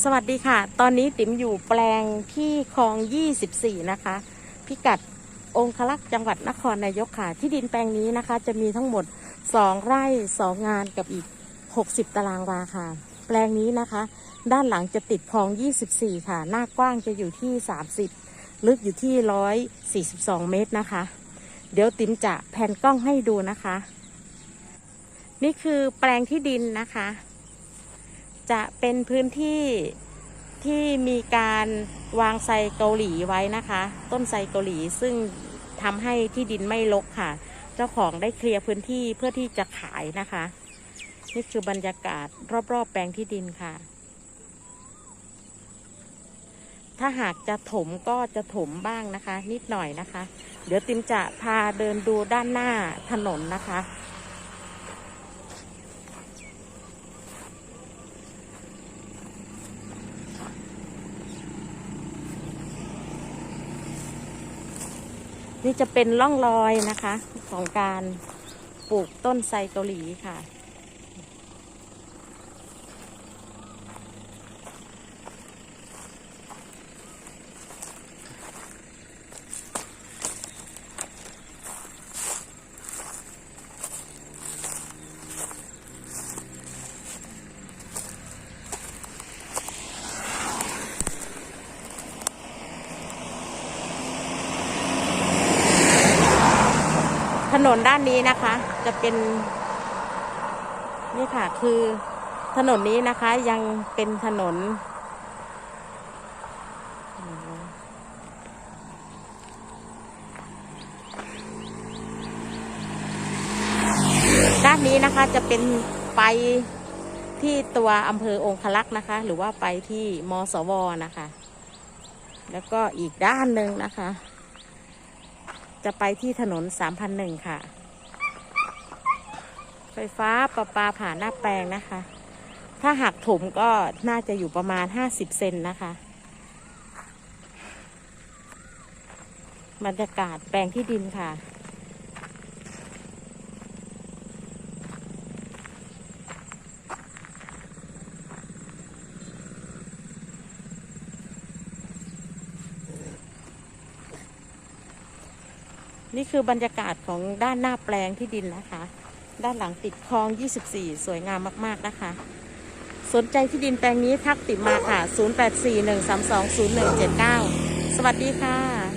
สวัสดีค่ะ ตอนนี้ติ๋มอยู่แปลงที่คลอง 24 นะคะ พิกัดองคลักษ์จังหวัดนครนายกค่ะ ที่ดินแปลงนี้นะคะ จะมีทั้งหมด 2 ไร่ 2 งานกับอีก 60 ตารางวาค่ะ แปลงนี้นะคะ ด้านหลังจะติดคลอง 24 ค่ะ หน้ากว้างจะอยู่ที่ 30 ลึกอยู่ที่ 142 เมตรนะคะ เดี๋ยวติ๋มจะแผ่นกล้องให้ดูนะคะ นี่คือแปลงที่ดินนะคะ จะเป็นพื้นที่ที่มีการวางไซเกาหลีไว้นะคะ ต้นไซเกาหลีซึ่งทำให้ที่ดินไม่รกค่ะ เจ้าของได้เคลียร์พื้นที่เพื่อที่จะขายนะคะ นี่คือบรรยากาศรอบๆ แปลงที่ดินค่ะ ถ้าหากจะถมก็จะถมบ้างนะคะ นิดหน่อยนะคะ เดี๋ยวติมจะพาเดินดูด้านหน้าถนนนะคะ นี่จะเป็นร่องรอยนะคะของการปลูกต้นไทรเกาหลีค่ะ ถนนด้านนี้นะคะ จะเป็น นี่ค่ะ คือถนนนี้นะคะ ยังเป็นถนน ด้านนี้นะคะจะเป็นไปที่ตัวอำเภอองคลักษ์นะคะ หรือว่าไปที่มสวนะคะ แล้วก็อีกด้านหนึ่งนะคะ จะไปที่ถนน 3,001 ค่ะ ไฟฟ้าประปาผ่านหน้าแปลงนะคะ ถ้าหักถมก็น่าจะอยู่ประมาณ 50 เซนนะคะ บรรยากาศแปลงที่ดินค่ะ นี่คือบรรยากาศของด้านหน้าแปลงที่ดินนะคะ ด้านหลังติดคลอง 24 สวยงามมาก ๆ นะคะ สนใจที่ดินแปลงนี้ทักติดมาค่ะ 0841320179 สวัสดีค่ะ